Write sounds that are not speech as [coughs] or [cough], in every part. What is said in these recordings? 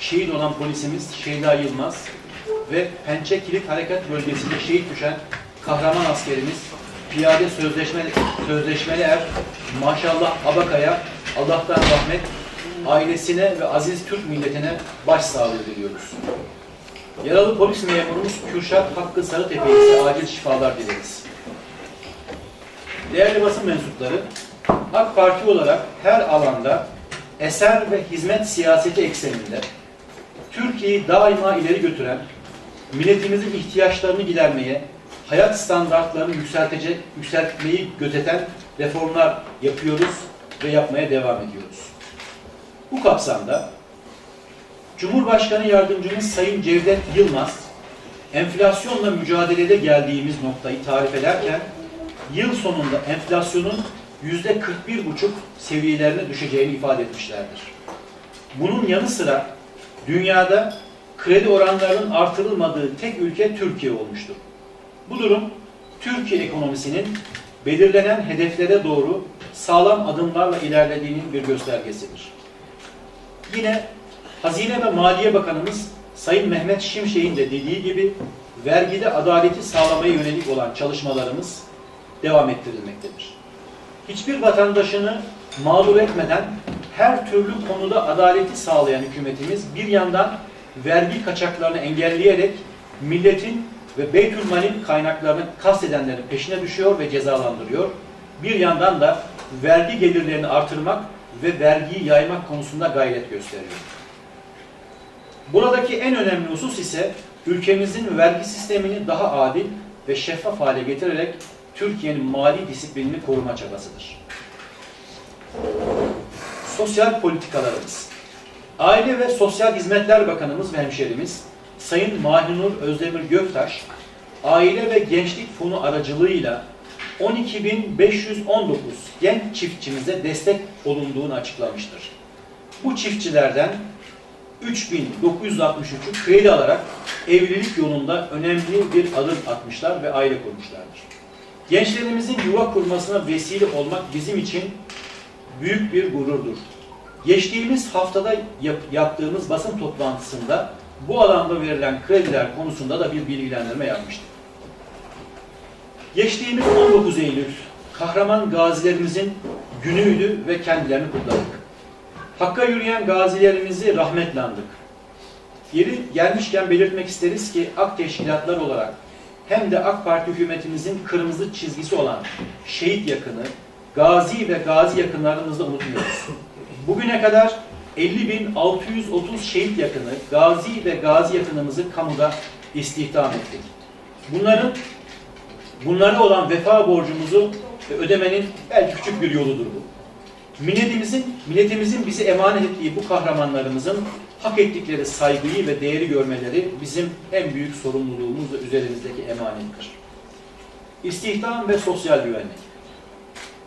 şehit olan polisimiz Şeyda Yılmaz ve Pençe Kilit Harekat Bölgesi'nde şehit düşen kahraman askerimiz Piyade Sözleşmeli, Sözleşmeli Er Maşallah Abakaya Allah'tan rahmet ailesine ve aziz Türk milletine başsağlığı diliyoruz. Yaralı polis memurumuz Kürşat Hakkı Sarıtepe ise acil şifalar dileriz. Değerli basın mensupları, AK Parti olarak her alanda eser ve hizmet siyaseti ekseninde Türkiye'yi daima ileri götüren, milletimizin ihtiyaçlarını gidermeye, hayat standartlarını yükseltecek, yükseltmeyi gözeten reformlar yapıyoruz ve yapmaya devam ediyoruz. Bu kapsamda Cumhurbaşkanı Yardımcımız Sayın Cevdet Yılmaz, enflasyonla mücadelede geldiğimiz noktayı tarif ederken, yıl sonunda enflasyonun yüzde 41,5 seviyelerine düşeceğini ifade etmişlerdir. Bunun yanı sıra dünyada kredi oranlarının artırılmadığı tek ülke Türkiye olmuştur. Bu durum Türkiye ekonomisinin belirlenen hedeflere doğru sağlam adımlarla ilerlediğinin bir göstergesidir. Yine Hazine ve Maliye Bakanımız Sayın Mehmet Şimşek'in de dediği gibi vergide adaleti sağlamaya yönelik olan çalışmalarımız devam ettirilmektedir. Hiçbir vatandaşını mağdur etmeden her türlü konuda adaleti sağlayan hükümetimiz bir yandan vergi kaçaklarını engelleyerek milletin ve Beytülmal'in kaynaklarını kastedenlerin peşine düşüyor ve cezalandırıyor. Bir yandan da vergi gelirlerini artırmak ve vergiyi yaymak konusunda gayret gösteriyor. Buradaki en önemli husus ise ülkemizin vergi sistemini daha adil ve şeffaf hale getirerek Türkiye'nin mali disiplinini koruma çabasıdır. Sosyal politikalarımız. Aile ve Sosyal Hizmetler Bakanımız ve hemşerimiz Sayın Mahinur Özdemir Göktaş, Aile ve Gençlik Fonu aracılığıyla 12.519 genç çiftçimize destek olunduğunu açıklamıştır. Bu çiftçilerden 3.963'ü kredi alarak evlilik yolunda önemli bir adım atmışlar ve aile kurmuşlardır. Gençlerimizin yuva kurmasına vesile olmak bizim için büyük bir gururdur. Geçtiğimiz haftada yap yaptığımız basın toplantısında bu alanda verilen krediler konusunda da bir bilgilendirme yapmıştık. Geçtiğimiz 19 Eylül kahraman gazilerimizin günüydü ve kendilerini kutladık. Hakka yürüyen gazilerimizi rahmetle andık. Yeri gelmişken belirtmek isteriz ki AK teşkilatlar olarak hem de AK Parti hükümetimizin kırmızı çizgisi olan şehit yakını, gazi ve gazi yakınlarımızı unutmuyoruz. Bugüne kadar 50.630 şehit yakını, gazi ve gazi yakınımızı kamuda istihdam ettik. Bunların bunlara olan vefa borcumuzu ödemenin belki küçük bir yoludur bu. Milletimizin, milletimizin bizi emanet ettiği bu kahramanlarımızın hak ettikleri saygıyı ve değeri görmeleri bizim en büyük sorumluluğumuz ve üzerimizdeki emanettir. İstihdam ve sosyal güvenlik.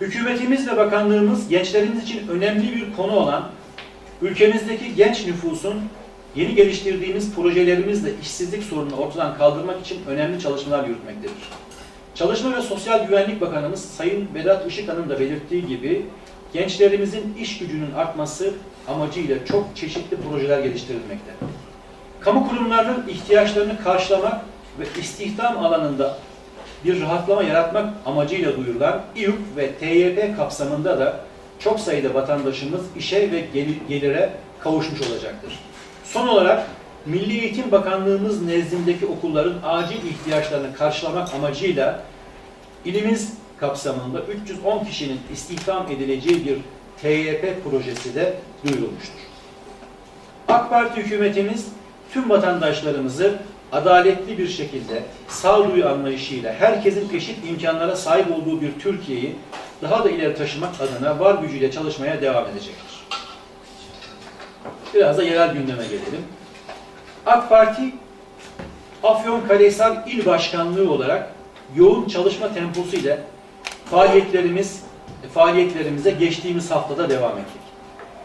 Hükümetimiz ve bakanlığımız gençlerimiz için önemli bir konu olan ülkemizdeki genç nüfusun yeni geliştirdiğimiz projelerimizle işsizlik sorununu ortadan kaldırmak için önemli çalışmalar yürütmektedir. Çalışma ve Sosyal Güvenlik Bakanımız Sayın Vedat Işıkhan'ın da belirttiği gibi gençlerimizin iş gücünün artması amacıyla çok çeşitli projeler geliştirilmekte. Kamu kurumlarının ihtiyaçlarını karşılamak ve istihdam alanında bir rahatlama yaratmak amacıyla duyurulan İUK ve TYP kapsamında da çok sayıda vatandaşımız işe ve gelire kavuşmuş olacaktır. Son olarak Milli Eğitim Bakanlığımız nezdindeki okulların acil ihtiyaçlarını karşılamak amacıyla ilimiz kapsamında 310 kişinin istihdam edileceği bir TYP projesi de duyurulmuştur. AK Parti hükümetimiz tüm vatandaşlarımızı adaletli bir şekilde sağduyu anlayışıyla herkesin eşit imkanlara sahip olduğu bir Türkiye'yi daha da ileri taşımak adına var gücüyle çalışmaya devam edecektir. Biraz da yerel gündeme gelelim. AK Parti Afyonkarahisar İl Başkanlığı olarak yoğun çalışma temposu ile faaliyetlerimiz faaliyetlerimize geçtiğimiz haftada devam ettik.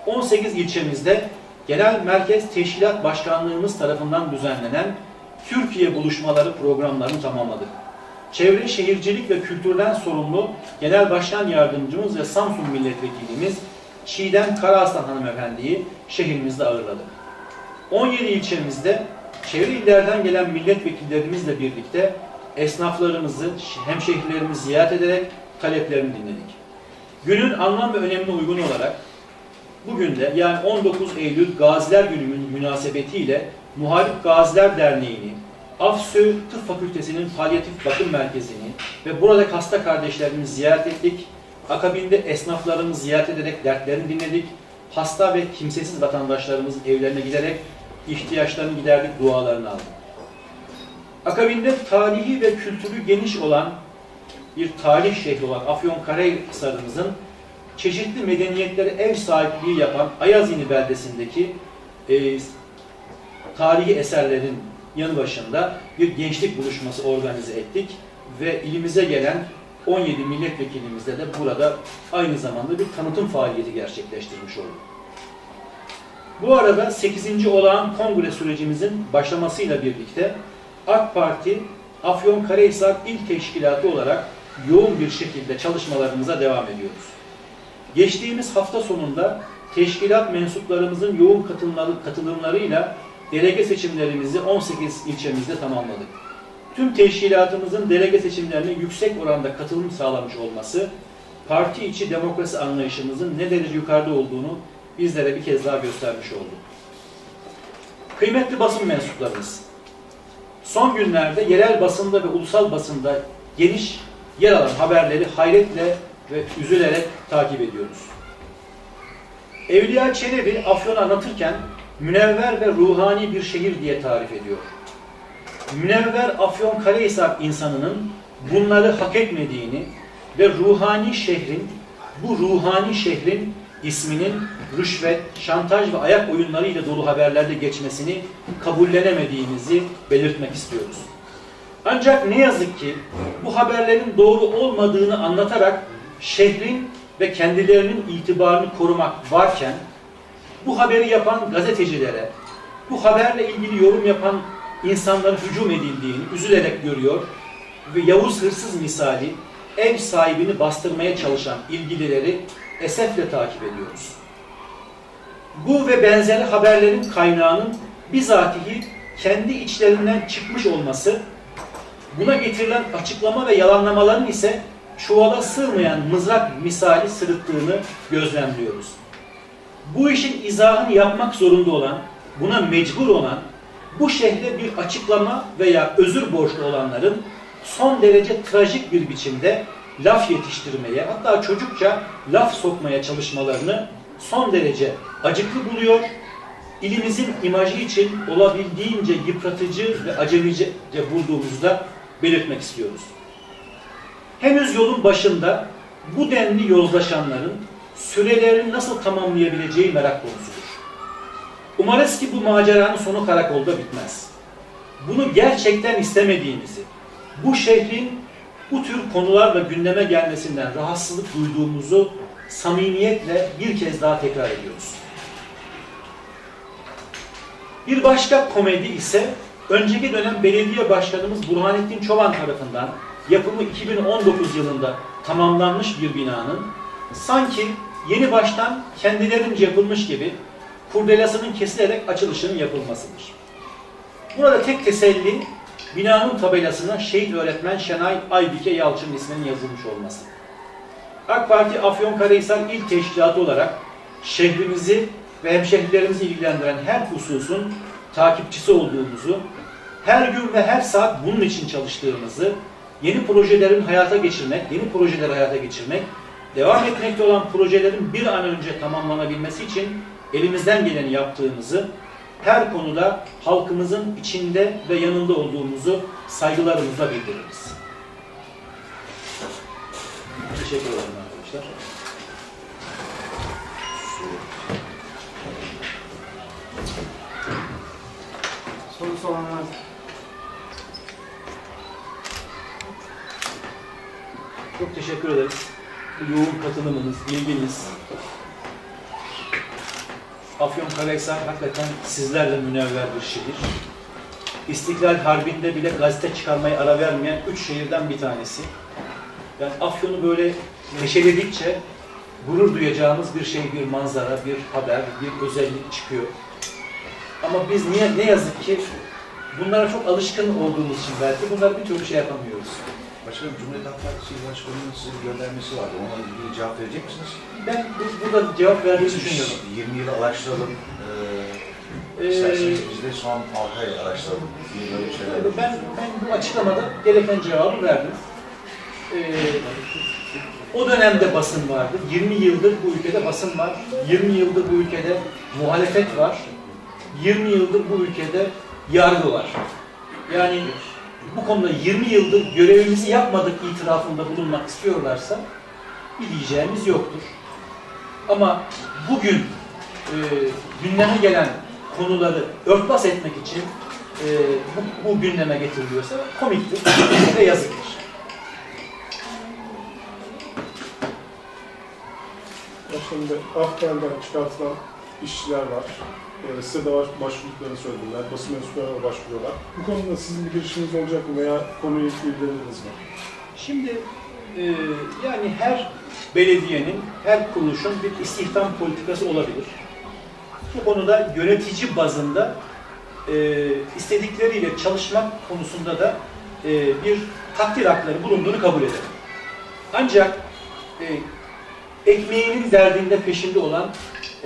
18 ilçemizde Genel Merkez Teşkilat Başkanlığımız tarafından düzenlenen Türkiye buluşmaları programlarını tamamladık. Çevre Şehircilik ve Kültürden sorumlu Genel Başkan Yardımcımız ve Samsun Milletvekilimiz Çiğdem Karaaslan Hanımefendi'yi şehrimizde ağırladık. 17 ilçemizde çevre illerden gelen milletvekillerimizle birlikte esnaflarımızı, hemşehrilerimizi ziyaret ederek taleplerini dinledik. Günün anlam ve önemine uygun olarak bugün de yani 19 Eylül Gaziler Günü münasebetiyle Muharip Gaziler Derneği'ni, Afsö Tıp Fakültesi'nin palyatif bakım merkezini ve buradaki hasta kardeşlerimizi ziyaret ettik. Akabinde esnaflarımızı ziyaret ederek dertlerini dinledik. Hasta ve kimsesiz vatandaşlarımızın evlerine giderek ihtiyaçlarını giderdik, dualarını aldık. Akabinde tarihi ve kültürü geniş olan bir tarih şehri olan Afyonkarahisar'ımızın çeşitli medeniyetlere ev sahipliği yapan Ayazini beldesindeki e, tarihi eserlerin yanı başında bir gençlik buluşması organize ettik ve ilimize gelen 17 milletvekilimizle de burada aynı zamanda bir tanıtım faaliyeti gerçekleştirmiş olduk. Bu arada 8. olağan kongre sürecimizin başlamasıyla birlikte AK Parti Afyonkarahisar İl Teşkilatı olarak yoğun bir şekilde çalışmalarımıza devam ediyoruz. Geçtiğimiz hafta sonunda teşkilat mensuplarımızın yoğun katılımları, katılımlarıyla delege seçimlerimizi 18 ilçemizde tamamladık. Tüm teşkilatımızın delege seçimlerine yüksek oranda katılım sağlamış olması, parti içi demokrasi anlayışımızın ne derece yukarıda olduğunu bizlere bir kez daha göstermiş oldu. Kıymetli basın mensuplarımız, son günlerde yerel basında ve ulusal basında geniş yer alan haberleri hayretle ve üzülerek takip ediyoruz. Evliya Çelebi Afyon'u anlatırken münevver ve ruhani bir şehir diye tarif ediyor. Münevver Afyon Karahisar insanının bunları hak etmediğini ve ruhani şehrin, bu ruhani şehrin isminin rüşvet, şantaj ve ayak oyunlarıyla dolu haberlerde geçmesini kabullenemediğimizi belirtmek istiyoruz. Ancak ne yazık ki bu haberlerin doğru olmadığını anlatarak şehrin ve kendilerinin itibarını korumak varken bu haberi yapan gazetecilere, bu haberle ilgili yorum yapan insanların hücum edildiğini üzülerek görüyor ve Yavuz hırsız misali ev sahibini bastırmaya çalışan ilgilileri esefle takip ediyoruz. Bu ve benzeri haberlerin kaynağının bizatihi kendi içlerinden çıkmış olması, buna getirilen açıklama ve yalanlamaların ise çuvala sığmayan mızrak misali sırıttığını gözlemliyoruz. Bu işin izahını yapmak zorunda olan, buna mecbur olan, bu şehre bir açıklama veya özür borçlu olanların son derece trajik bir biçimde laf yetiştirmeye, hatta çocukça laf sokmaya çalışmalarını son derece acıklı buluyor. İlimizin imajı için olabildiğince yıpratıcı ve acemice bulduğumuzu da belirtmek istiyoruz. Henüz yolun başında bu denli yozlaşanların sürelerini nasıl tamamlayabileceği merak konusudur. Umarız ki bu maceranın sonu karakolda bitmez. Bunu gerçekten istemediğimizi, bu şehrin bu tür konularla gündeme gelmesinden rahatsızlık duyduğumuzu samimiyetle bir kez daha tekrar ediyoruz. Bir başka komedi ise önceki dönem belediye başkanımız Burhanettin Çoban tarafından yapımı 2019 yılında tamamlanmış bir binanın sanki yeni baştan kendilerince yapılmış gibi kurdelasının kesilerek açılışının yapılmasıdır. Burada tek teselli binanın tabelasına şehit öğretmen Şenay Aybike Yalçın isminin yazılmış olması. AK Parti Afyonkarahisar İl Teşkilatı olarak şehrimizi ve hemşehrilerimizi ilgilendiren her hususun takipçisi olduğumuzu, her gün ve her saat bunun için çalıştığımızı, yeni projelerin hayata geçirmek, yeni projeleri hayata geçirmek, devam etmekte olan projelerin bir an önce tamamlanabilmesi için elimizden geleni yaptığımızı, her konuda halkımızın içinde ve yanında olduğumuzu saygılarımızla bildiririz. Teşekkür ederim arkadaşlar. Sorusu olan var. Çok teşekkür ederiz. Yoğun katılımınız, ilginiz. Afyonkarahisar hakikaten sizlerle münevver bir şehir. İstiklal Harbi'nde bile gazete çıkarmaya ara vermeyen üç şehirden bir tanesi. Yani Afyon'u böyle neşeledikçe gurur duyacağımız bir şey, bir manzara, bir haber, bir özellik çıkıyor. Ama biz niye ne yazık ki bunlara çok alışkın olduğumuz için belki bunlar bir türlü şey yapamıyoruz. Başkanım Cumhuriyet Halk Partisi İl Başkanı'nın size bir göndermesi vardı. Ona ilgili cevap verecek misiniz? Ben bu- burada cevap verdiğimi düşünüyorum. 20 yıl araştıralım. Ee, Ee, isterseniz biz de son 6 ay araştıralım. böyle şeyler. Ben, ben bu açıklamada gereken cevabı verdim. Ee, o dönemde basın vardı. 20 yıldır bu ülkede basın var. 20 yıldır bu ülkede muhalefet var. 20 yıldır bu ülkede yargı var. Yani bu konuda 20 yıldır görevimizi yapmadık itirafında bulunmak istiyorlarsa bir diyeceğimiz yoktur. Ama bugün e, gündeme gelen konuları örtbas etmek için e, bu, bu gündeme getiriliyorsa komiktir [laughs] ve yazıktır. Da Afgan'dan çıkartılan işçiler var. Ee, size de baş, başvurduklarını söylediler. Basın mensuplarına başvuruyorlar. Bu konuda sizin bir girişiminiz olacak mı veya konuyu ilgileniriz mi? Şimdi e, yani her belediyenin, her kuruluşun bir istihdam politikası olabilir. Bu konuda yönetici bazında e, istedikleriyle çalışmak konusunda da e, bir takdir hakları bulunduğunu kabul ederim. Ancak e, ekmeğinin derdinde peşinde olan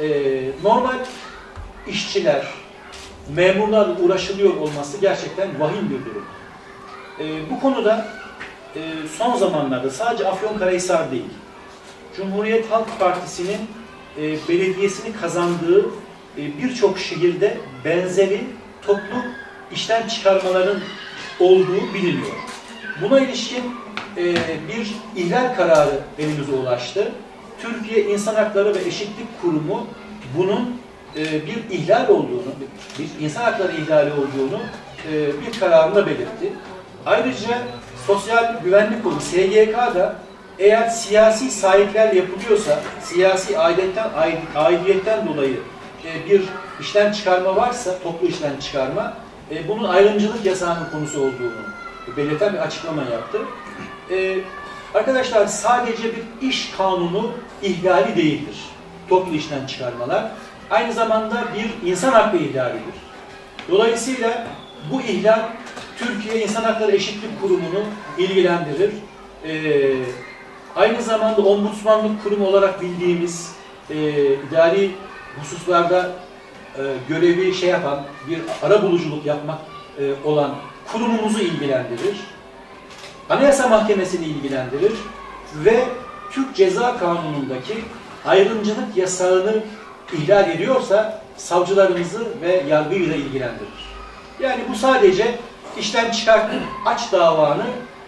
e, normal işçiler, memurlarla uğraşılıyor olması gerçekten vahim bir durum. E, bu konuda e, son zamanlarda sadece Afyonkarahisar değil, Cumhuriyet Halk Partisi'nin e, belediyesini kazandığı e, birçok şehirde benzeri toplu işten çıkarmaların olduğu biliniyor. Buna ilişkin e, bir ihlal kararı elimize ulaştı. Türkiye İnsan Hakları ve Eşitlik Kurumu bunun e, bir ihlal olduğunu, bir insan hakları ihlali olduğunu e, bir kararında belirtti. Ayrıca Sosyal Güvenlik Kurumu SGK da eğer siyasi sahiplerle yapılıyorsa, siyasi aidiyetten, aidiyetten dolayı e, bir işten çıkarma varsa, toplu işten çıkarma, e, bunun ayrımcılık yasağının konusu olduğunu belirten bir açıklama yaptı. E, arkadaşlar sadece bir iş kanunu ihlali değildir. Toplu işten çıkarmalar. Aynı zamanda bir insan hakkı ihlalidir. Dolayısıyla bu ihlal Türkiye İnsan Hakları Eşitlik Kurumu'nu ilgilendirir. Ee, aynı zamanda ombudsmanlık kurumu olarak bildiğimiz e, idari hususlarda e, görevi şey yapan, bir ara buluculuk yapmak e, olan kurumumuzu ilgilendirir. Anayasa Mahkemesi'ni ilgilendirir ve Türk Ceza Kanunu'ndaki ayrımcılık yasağını ihlal ediyorsa savcılarımızı ve yargıyı da ilgilendirir. Yani bu sadece işten çıkart, aç davanı,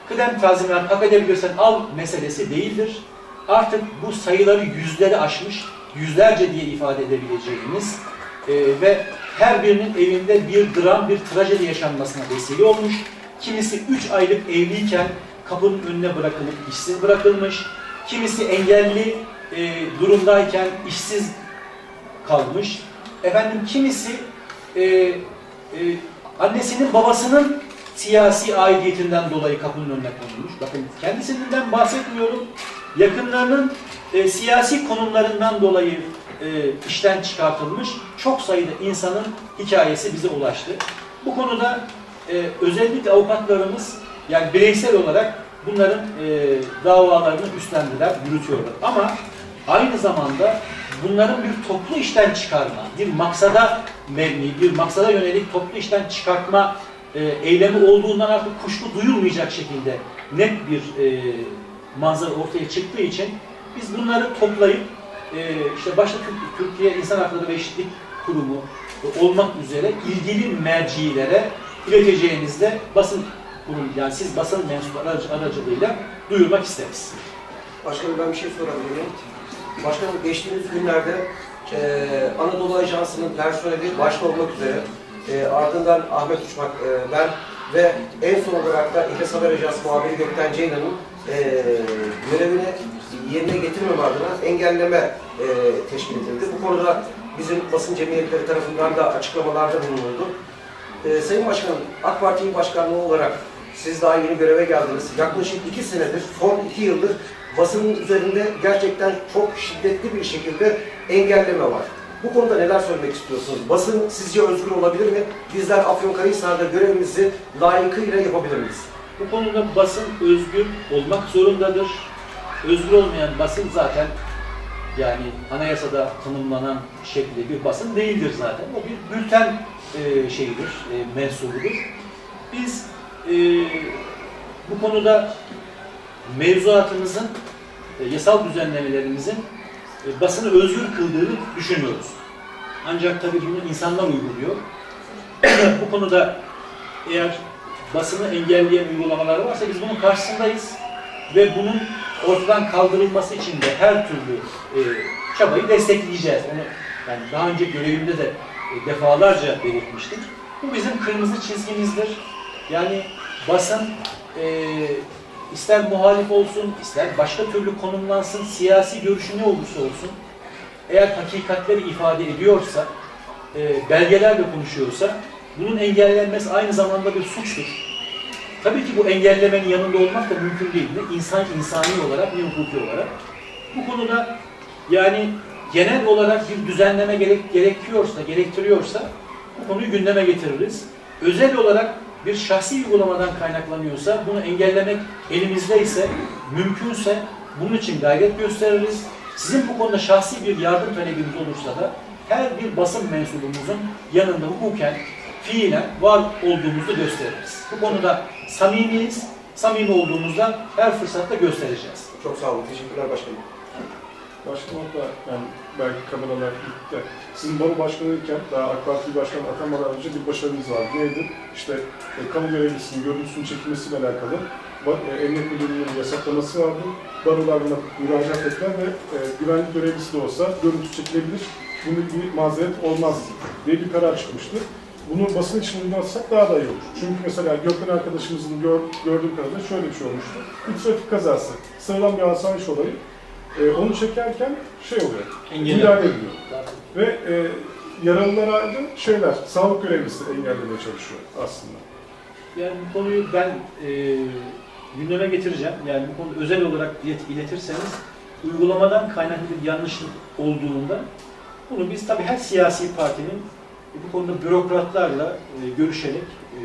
kıdem tazminat hak edebilirsen al meselesi değildir. Artık bu sayıları yüzleri aşmış, yüzlerce diye ifade edebileceğimiz e, ve her birinin evinde bir dram, bir trajedi yaşanmasına vesile olmuş. Kimisi 3 aylık evliyken kapının önüne bırakılıp işsiz bırakılmış. Kimisi engelli e, durumdayken işsiz kalmış. Efendim kimisi e, e, annesinin babasının siyasi aidiyetinden dolayı kapının önüne konulmuş. Bakın kendisinden bahsetmiyorum. Yakınlarının e, siyasi konumlarından dolayı e, işten çıkartılmış çok sayıda insanın hikayesi bize ulaştı. Bu konuda e, özellikle avukatlarımız yani bireysel olarak bunların e, davalarını üstlendiler, yürütüyorlar. Ama aynı zamanda bunların bir toplu işten çıkarma, bir maksada mebni, bir maksada yönelik toplu işten çıkartma e, eylemi olduğundan artık kuşku duyulmayacak şekilde net bir e, manzara ortaya çıktığı için biz bunları toplayıp e, işte başta Türk- Türkiye İnsan Hakları ve Eşitlik Kurumu olmak üzere ilgili mercilere ileteceğinizde basın kurum yani siz basın mensupları aracı- aracılığıyla duyurmak isteriz. Başkanım ben bir şey sorabilir miyim? Başkanım geçtiğimiz günlerde eee Anadolu Ajansı'nın personeli başta olmak üzere eee, ardından Ahmet Uçmak eee, ben ve en son olarak da İhlas Haber Ajansı muhabiri Gökten Ceylan'ın eee görevini yerine getirmeme adına engelleme eee teşkil edildi. Bu konuda bizim basın cemiyetleri tarafından da açıklamalarda bulunuldu. Ee, Sayın Başkanım, AK Parti İl Başkanlığı olarak siz daha yeni göreve geldiniz. Yaklaşık iki senedir, son iki yıldır basının üzerinde gerçekten çok şiddetli bir şekilde engelleme var. Bu konuda neler söylemek istiyorsunuz? Basın sizce özgür olabilir mi? Bizler Afyonkarahisar'da görevimizi layıkıyla yapabilir miyiz? Bu konuda basın özgür olmak zorundadır. Özgür olmayan basın zaten yani anayasada tanımlanan şekilde bir basın değildir zaten. O bir bülten e, şeyidir, e, mensubudur. Biz e, bu konuda mevzuatımızın, e, yasal düzenlemelerimizin e, basını özgür kıldığını düşünüyoruz. Ancak tabii bunu insanlar uyguluyor. [coughs] bu konuda eğer basını engelleyen uygulamalar varsa biz bunun karşısındayız. Ve bunun ortadan kaldırılması için de her türlü e, çabayı destekleyeceğiz. Onu yani daha önce görevimde de defalarca belirtmiştim. Bu bizim kırmızı çizgimizdir. Yani basın e, ister muhalif olsun, ister başka türlü konumlansın, siyasi görüşü ne olursa olsun, eğer hakikatleri ifade ediyorsa, e, belgelerle konuşuyorsa, bunun engellenmesi aynı zamanda bir suçtur. Tabii ki bu engellemenin yanında olmak da mümkün değil. Ne insan insani olarak ne hukuki olarak. Bu konuda yani genel olarak bir düzenleme gerek, gerekiyorsa, gerektiriyorsa bu konuyu gündeme getiririz. Özel olarak bir şahsi uygulamadan kaynaklanıyorsa bunu engellemek elimizde ise mümkünse bunun için gayret gösteririz. Sizin bu konuda şahsi bir yardım talebiniz olursa da her bir basın mensubumuzun yanında hukuken, fiilen var olduğumuzu gösteririz. Bu konuda samimiyiz. Samimi olduğumuzda her fırsatta göstereceğiz. Çok sağ olun. Teşekkürler başkanım. Başkanım da yani belki kameralar gitti. Sizin baro başkanıyken daha AK Parti başkanı atanmadan önce bir başarınız vardı. Neydi? İşte e, kamu görevlisinin görüntüsünün çekilmesiyle alakalı e, emniyet müdürlüğünün yasaklaması vardı. Barolar buna müracaat ettiler ve e, güvenlik görevlisi de olsa görüntü çekilebilir. Bunu bir mazeret olmaz diye bir karar çıkmıştı. Bunu basın için uygulatsak daha da iyi olur. Çünkü mesela Gökmen arkadaşımızın gör, gördüğüm kadarıyla şöyle bir şey olmuştu. Bir trafik kazası, sıradan bir asayiş olayı. E, onu çekerken şey oluyor, Engelle. müdahale ediliyor. Ve e, yaralılara ayrı şeyler, sağlık görevlisi engellemeye çalışıyor aslında. Yani bu konuyu ben e, gündeme getireceğim. Yani bu konu özel olarak ilet- iletirseniz uygulamadan kaynaklı bir yanlışlık olduğunda bunu biz tabii her siyasi partinin bu konuda bürokratlarla e, görüşerek e,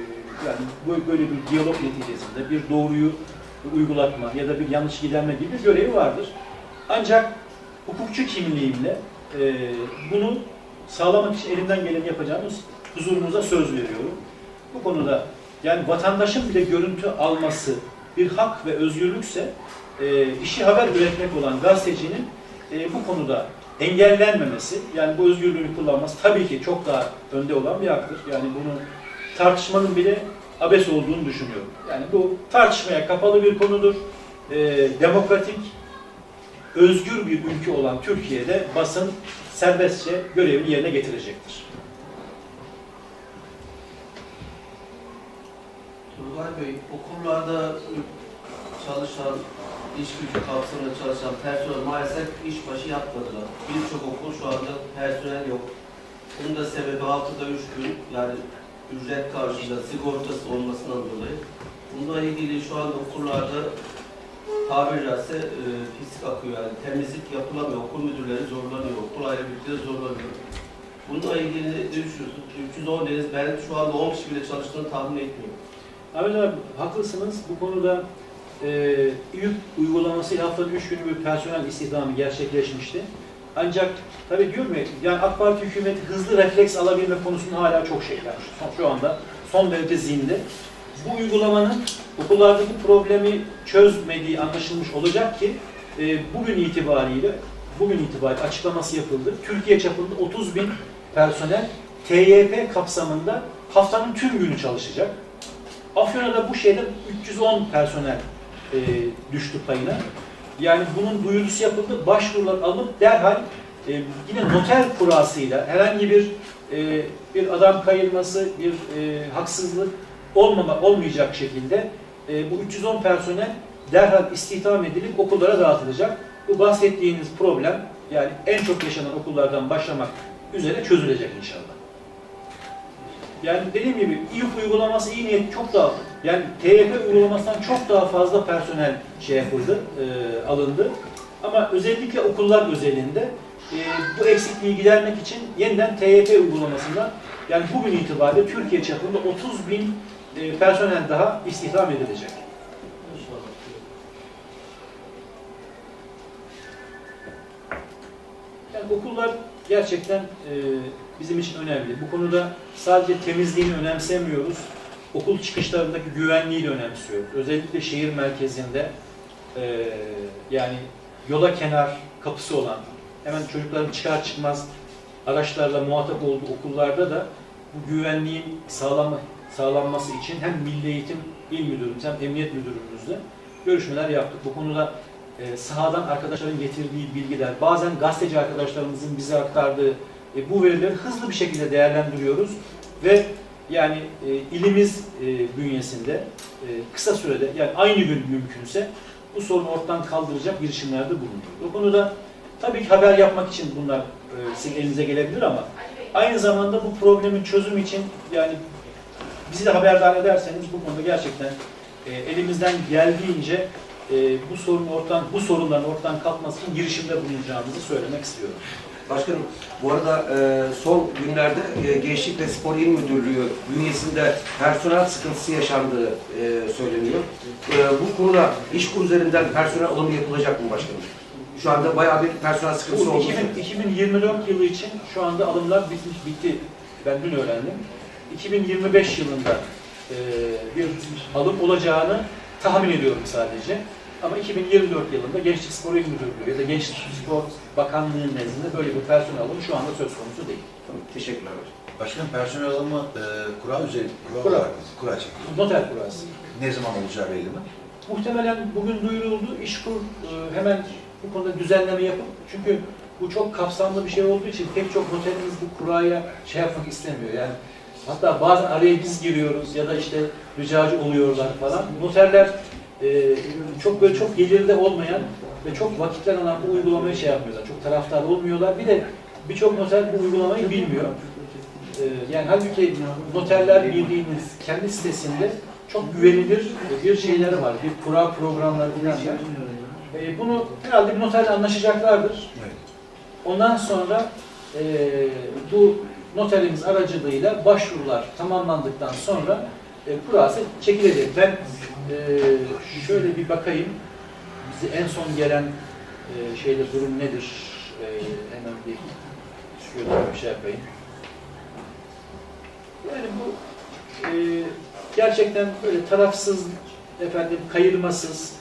yani böyle bir diyalog neticesinde bir doğruyu uygulatma ya da bir yanlış giderme gibi bir görevi vardır. Ancak hukukçu kimliğimle e, bunu sağlamak için elimden geleni yapacağımız huzurunuza söz veriyorum. Bu konuda yani vatandaşın bile görüntü alması bir hak ve özgürlükse e, işi haber üretmek olan gazetecinin e, bu konuda engellenmemesi, yani bu özgürlüğünü kullanması tabii ki çok daha önde olan bir haktır. Yani bunu tartışmanın bile abes olduğunu düşünüyorum. Yani bu tartışmaya kapalı bir konudur. E, demokratik, özgür bir ülke olan Türkiye'de basın serbestçe görevini yerine getirecektir. Turgay Bey, okullarda çalışan, iş gücü kapsamında çalışan personel maalesef işbaşı yapmadılar. Birçok okul şu anda personel yok. Bunun da sebebi haftada üç gün, yani ücret karşılığında sigortası olmasından dolayı. Bununla ilgili şu anda okullarda tabiri caizse e, pislik akıyor yani temizlik yapılamıyor, okul müdürleri zorlanıyor, okul aile birlikleri zorlanıyor. Bununla ilgili ne düşünüyorsunuz? 310 deniz ben şu anda 10 kişi bile çalıştığını tahmin etmiyorum. Ahmet abi haklısınız. Bu konuda e, İYÜK uygulamasıyla haftanın 3 günü bir personel istihdamı gerçekleşmişti. Ancak tabii diyorum ya, yani AK Parti hükümeti hızlı refleks alabilme konusunda hala çok şey. Son- Şu anda son derece zinde. Bu uygulamanın okullardaki problemi çözmediği anlaşılmış olacak ki e, bugün itibariyle bugün itibariyle açıklaması yapıldı. Türkiye çapında 30 bin personel TYP kapsamında haftanın tüm günü çalışacak. Afyon'a da bu şeyde 310 personel e, düştü payına. Yani bunun duyurusu yapıldı, başvurular alınıp derhal e, yine noter kurasıyla herhangi bir e, bir adam kayırması, bir e, haksızlık olmama, olmayacak şekilde e, bu 310 personel derhal istihdam edilip okullara dağıtılacak. Bu bahsettiğiniz problem yani en çok yaşanan okullardan başlamak üzere çözülecek inşallah. Yani dediğim gibi İYUK uygulaması iyi niyet çok daha yani TYP uygulamasından çok daha fazla personel şey yapıldı, e, alındı. Ama özellikle okullar özelinde e, bu eksikliği gidermek için yeniden TYT uygulamasından yani bugün itibariyle Türkiye çapında 30 bin e, personel daha istihdam edilecek. Yani okullar gerçekten e, bizim için önemli. Bu konuda sadece temizliğini önemsemiyoruz. Okul çıkışlarındaki güvenliği de önemsiyoruz. Özellikle şehir merkezinde e, yani yola kenar kapısı olan, hemen çocukların çıkar çıkmaz araçlarla muhatap olduğu okullarda da bu güvenliğin sağlanma, sağlanması için hem Milli Eğitim İl Müdürümüz hem Emniyet Müdürümüzle görüşmeler yaptık. Bu konuda e, sahadan arkadaşların getirdiği bilgiler, bazen gazeteci arkadaşlarımızın bize aktardığı e, bu verileri hızlı bir şekilde değerlendiriyoruz ve yani e, ilimiz bünyesinde kısa sürede yani aynı gün mümkünse bu sorunu ortadan kaldıracak girişimlerde bulunuyor. Bu konuda tabii ki haber yapmak için bunlar e, sizin elinize gelebilir ama aynı zamanda bu problemin çözümü için yani bizi de haberdar ederseniz bu konuda gerçekten e, elimizden geldiğince e, bu sorun ortadan bu sorunların ortadan kalkması için girişimde bulunacağımızı söylemek istiyorum. Başkanım, bu arada e, son günlerde e, Gençlik ve Spor İl Müdürlüğü bünyesinde personel sıkıntısı yaşandığı e, söyleniyor. E, bu konuda iş üzerinden personel alımı yapılacak mı başkanım? Şu anda bayağı bir personel sıkıntısı oldu. 2000 2024 yılı için şu anda alımlar bitmiş, bitti. Ben dün öğrendim. 2025 yılında e, bir alım olacağını tahmin ediyorum sadece. Ama 2024 yılında Gençlik Spor İl Müdürlüğü ya da Gençlik Spor Bakanlığı nezdinde böyle bir personel alımı şu anda söz konusu değil. Tamam, Teşekkürler. Başkanım personel alımı e, kura üzeri, kura, Kura. olarak kura çekildi. Noter kurası. Ne zaman olacağı belli mi? Muhtemelen bugün duyuruldu. İşkur e, hemen bu konuda düzenleme yapıp çünkü bu çok kapsamlı bir şey olduğu için pek çok noterimiz bu kuraya şey yapmak istemiyor. Yani hatta bazen araya biz giriyoruz ya da işte ricacı oluyorlar falan. Noterler e, çok böyle çok gelirde olmayan ve çok vakitler alan bu uygulamayı şey yapmıyorlar. Çok taraftar olmuyorlar. Bir de birçok noter bu uygulamayı bilmiyor. E, yani halbuki Noterler Birliği'nin kendi sitesinde çok güvenilir bir şeyleri var. Bir kura programları falan var. E, bunu herhalde bir noterle anlaşacaklardır. Ondan sonra e, bu noterimiz aracılığıyla başvurular tamamlandıktan sonra e, kurası çekilecek. Ben e, şöyle bir bakayım. Bize en son gelen e, şeyde durum nedir? E, hemen bir şöyle bir şey yapayım. Yani bu e, gerçekten böyle tarafsız, efendim kayırmasız,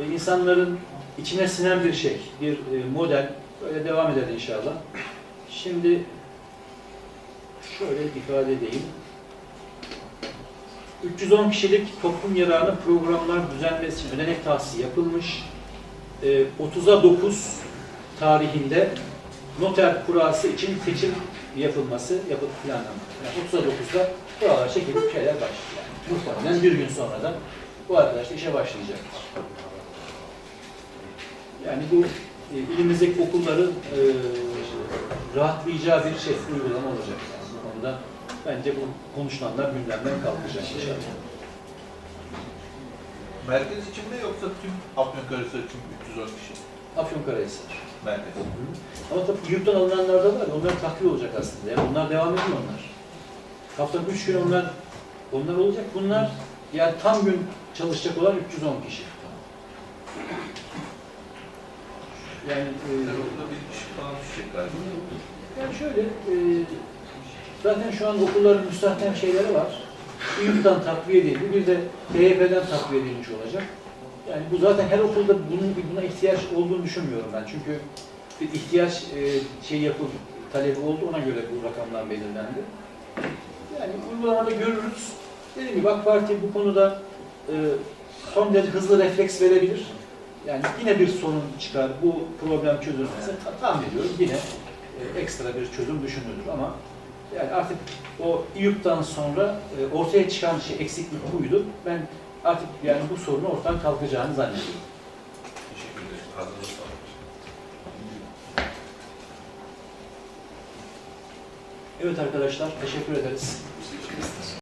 e, insanların içine sinen bir şey, bir e, model. Böyle devam eder inşallah. Şimdi şöyle ifade edeyim. 310 kişilik toplum yararına programlar düzenlemesi için ödenek tahsisi yapılmış. E, 30'a 9 tarihinde noter kurası için seçim yapılması, yapıp planlanmış. Yani 30'a 9'da buralar çekilip şeyler başlıyor. Yani muhtemelen bir gün sonra da bu arkadaş da işe başlayacaktır. Yani bu e, ilimizdeki okulların e, rahatlayacağı bir şey, uygulama olacak. Yani konuda bence bu konuşulanlar gündemden kalkacak inşallah. Merkez için mi yoksa tüm Afyonkarahisar için 310 kişi? Afyonkarahisar. Merkez. Ama tabii yurttan alınanlar da var. Onlar takviye olacak aslında. Yani onlar devam ediyor onlar. Haftanın üç gün onlar onlar olacak. Bunlar yani tam gün çalışacak olan 310 kişi. Yani e, orada bir kişi falan düşecek galiba. Yani şöyle, e, zaten şu an okulların müstahkem şeyleri var. İYÜK'ten takviye edildi, bir de TYP'den takviye edilmiş olacak. Yani bu zaten her okulda bunun buna ihtiyaç olduğunu düşünmüyorum ben. Çünkü bir ihtiyaç e, şey yapıldı, talebi oldu, ona göre bu rakamlar belirlendi. Yani uygulamada görürüz. Dediğim gibi AK Parti bu konuda e, son derece hızlı refleks verebilir. Yani yine bir sorun çıkar, bu problem çözülmezse ta- tahmin ediyorum yine e, ekstra bir çözüm düşünülür ama yani artık o İYÜK'ten sonra e, ortaya çıkan şey eksiklik buydu. Ben artık yani bu sorunu ortadan kalkacağını zannediyorum. Teşekkür ederim. Evet arkadaşlar teşekkür ederiz.